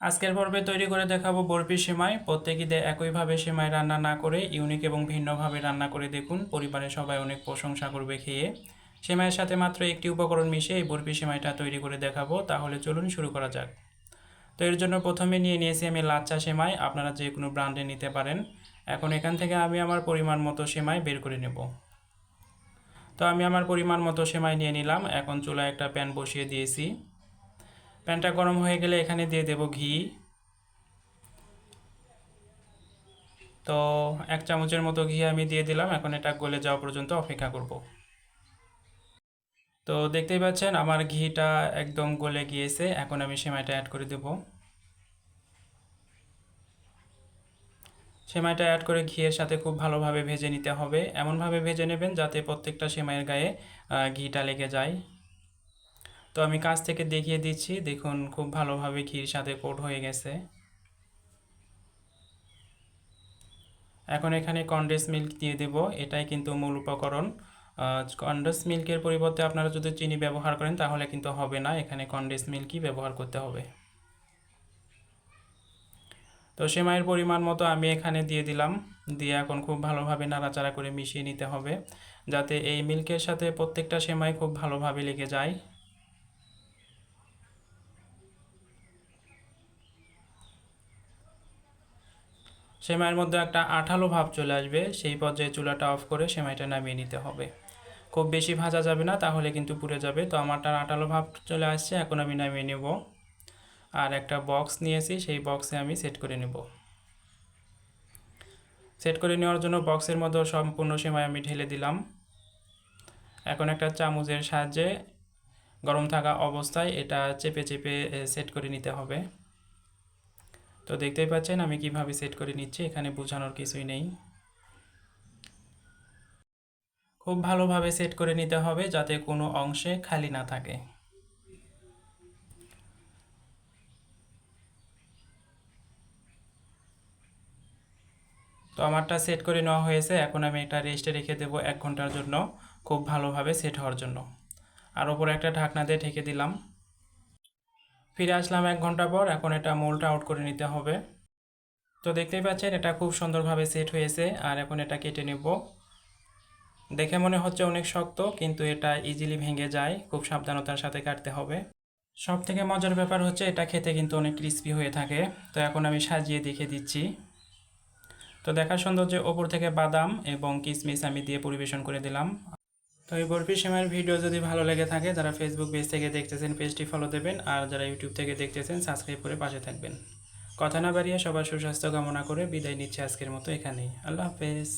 আজকের পর্বে তৈরি করে দেখাবো বরফি সেমাই। প্রত্যেকীদে একইভাবে সেমাই রান্না না করে, ইউনিক এবং ভিন্নভাবে রান্না করে দেখুন। পরিবারের সবাই অনেক প্রশংসা করবে খেয়ে। সেমাইয়ের সাথে মাত্র একটি উপকরণ মিশিয়ে এই বরফি সেমাইটা তৈরি করে দেখাবো। তাহলে চলুন শুরু করা যাক। তো এর জন্য প্রথমে নিয়ে নিয়েছি আমি লাচ্চা সেমাই। আপনারা যে কোনো ব্র্যান্ডে নিতে পারেন। এখন এখান থেকে আমি আমার পরিমাণ মতো সেমাই বের করে নেব। তো আমি আমার পরিমাণ মতো সেমাই নিয়ে নিলাম। এখন চুলায় একটা প্যান বসিয়ে দিয়েছি। প্যানটা গরম হয়ে গেলে এখানে দিয়ে দেব ঘি। তো এক চামচের মতো ঘি আমি দিয়ে দিলাম, এখন এটা গলে যাওয়া পর্যন্ত অপেক্ষা করব। তো দেখতেই পাচ্ছেন আমার ঘিটা একদম গলে গিয়েছে, এখন আমি সেমাইটা অ্যাড করে দেব। সেমাইটা অ্যাড করে ঘিয়ের সাথে খুব ভালোভাবে ভেজে নিতে হবে। এমনভাবে ভেজে নেবেন যাতে প্রত্যেকটা সেমাইয়ের গায়ে ঘিটা লেগে যায়। তো আমি কাছ থেকে দেখিয়ে দিচ্ছি। দেখুন, খুব ভালোভাবে ঘির সাথে কোট হয়ে গেছে। এখন এখানে কন্ডেন্স মিল্ক দিয়ে দেব। এটাই কিন্তু মূল উপকরণ। কন্ডেন্স মিল্কের পরিবর্তে আপনারা যদি চিনি ব্যবহার করেন, তাহলে কিন্তু হবে না। এখানে কন্ডেন্স মিল্কই ব্যবহার করতে হবে। তো সেমাইয়ের পরিমাণ মতো আমি এখানে দিয়ে দিলাম। দিয়ে এখন খুব ভালোভাবে নাড়াচাড়া করে মিশিয়ে নিতে হবে, যাতে এই মিল্কের সাথে প্রত্যেকটা সেমাই খুব ভালোভাবে লেগে যায়। সেমাইয়ের মধ্যে একটা আঠালো ভাব চলে আসবে, সেই পর্যায়ে চুলাটা অফ করে সেমাইটা নামিয়ে নিতে হবে। খুব বেশি ভাজা যাবে না, তাহলে কিন্তু পুড়ে যাবে। তো আমারটা আঠালো ভাব চলে আসছে, এখন আমি নামিয়ে নেব। আর একটা বক্স নিয়েছি, সেই বক্সে আমি সেট করে নেব। সেট করে নেওয়ার জন্য বক্সের মধ্যে সম্পূর্ণ সেমাই আমি ঢেলে দিলাম। এখন একটা চামচের সাহায্যে গরম থাকা অবস্থায় এটা চেপে চেপে সেট করে নিতে হবে। তো দেখতেই পাচ্ছেন, আমি কীভাবে সেট করে নিচ্ছি, এখানে বোঝানোর কিছুই নেই। খুব ভালোভাবে সেট করে নিতে হবে যাতে কোনো অংশে খালি না থাকে। তো আমারটা সেট করে নেওয়া হয়েছে, এখন আমি এটা রেস্টে রেখে দেবো এক ঘণ্টার জন্য, খুব ভালোভাবে সেট হওয়ার জন্য। আর ওপরে একটা ঢাকনা দিয়ে ঢেকে দিলাম। ফিরে আসলাম এক ঘণ্টা পর, এখন এটা মোলটা আউট করে নিতে হবে। তো দেখতেই পাচ্ছেন, এটা খুব সুন্দরভাবে সেট হয়েছে, আর এখন এটা কেটে নেব। দেখে মনে হচ্ছে অনেক শক্ত, কিন্তু এটা ইজিলি ভেঙে যায়, খুব সাবধানতার সাথে কাটতে হবে। সব থেকে মজার ব্যাপার হচ্ছে, এটা খেতে কিন্তু অনেক ক্রিস্পি হয়ে থাকে। তো এখন আমি সাজিয়ে দেখে দিচ্ছি। তো দেখার সৌন্দর্যে ওপর থেকে বাদাম এবং কিশমিশ আমি দিয়ে পরিবেশন করে দিলাম। তো এই বরফি সেমাইয়ের ভিডিও যদি ভালো লেগে থাকে, যারা ফেসবুক পেজ থেকে দেখতেছেন পেজটি ফলো দেবেন, আর যারা ইউটিউব থেকে দেখতেছেন সাবস্ক্রাইব করে পাশে থাকবেন। কথা না বাড়িয়ে সবার সুস্বাস্থ্য কামনা করে বিদায় নিচ্ছে আজকের মতো এখানেই। আল্লাহ হাফেজ।